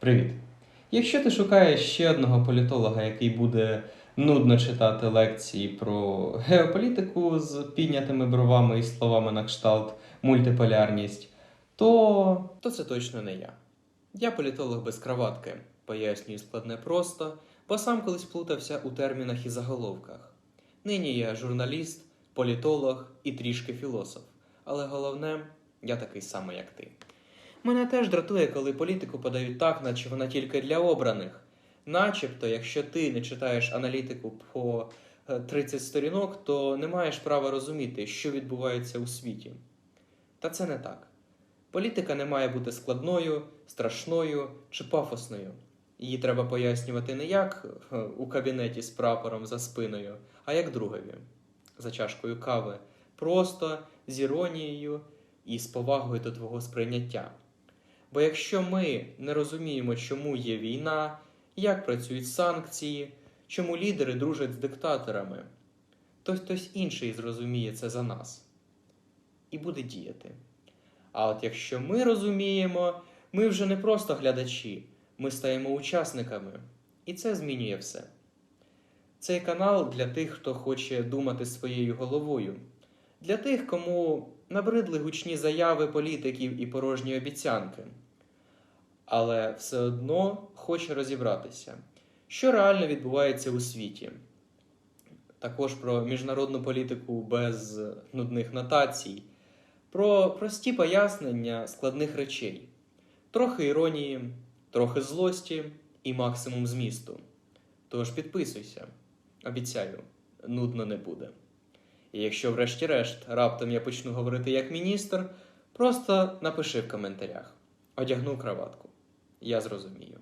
Привіт! Якщо ти шукаєш ще одного політолога, який буде нудно читати лекції про геополітику з піднятими бровами і словами на кшталт мультиполярність, то, то це точно не я. Я політолог без краватки, пояснюю складне просто, бо сам колись плутався у термінах і заголовках. Нині я журналіст, політолог і трішки філософ, але головне, я такий самий, як ти. Мене теж дратує, коли політику подають так, наче вона тільки для обраних. Начебто, якщо ти не читаєш аналітику по е, 30 сторінок, то не маєш права розуміти, що відбувається у світі. Та це не так. Політика не має бути складною, страшною чи пафосною. Її треба пояснювати не як е, у кабінеті з прапором за спиною, а як другові за чашкою кави, просто з іронією і з повагою до твого сприйняття. Бо якщо ми не розуміємо, чому є війна, як працюють санкції, чому лідери дружать з диктаторами, то хтось інший зрозуміє це за нас і буде діяти. А от якщо ми розуміємо, ми вже не просто глядачі, ми стаємо учасниками, і це змінює все. Цей канал для тих, хто хоче думати своєю головою, для тих, кому набридли гучні заяви політиків і порожні обіцянки, але все одно хоче розібратися, що реально відбувається у світі. Також про міжнародну політику без нудних нотацій, про прості пояснення складних речей, трохи іронії, трохи злості і максимум змісту. Тож підписуйся, обіцяю, нудно не буде. І якщо, врешті-решт, раптом я почну говорити як міністр, просто напиши в коментарях. Одягну краватку. Я зрозумію.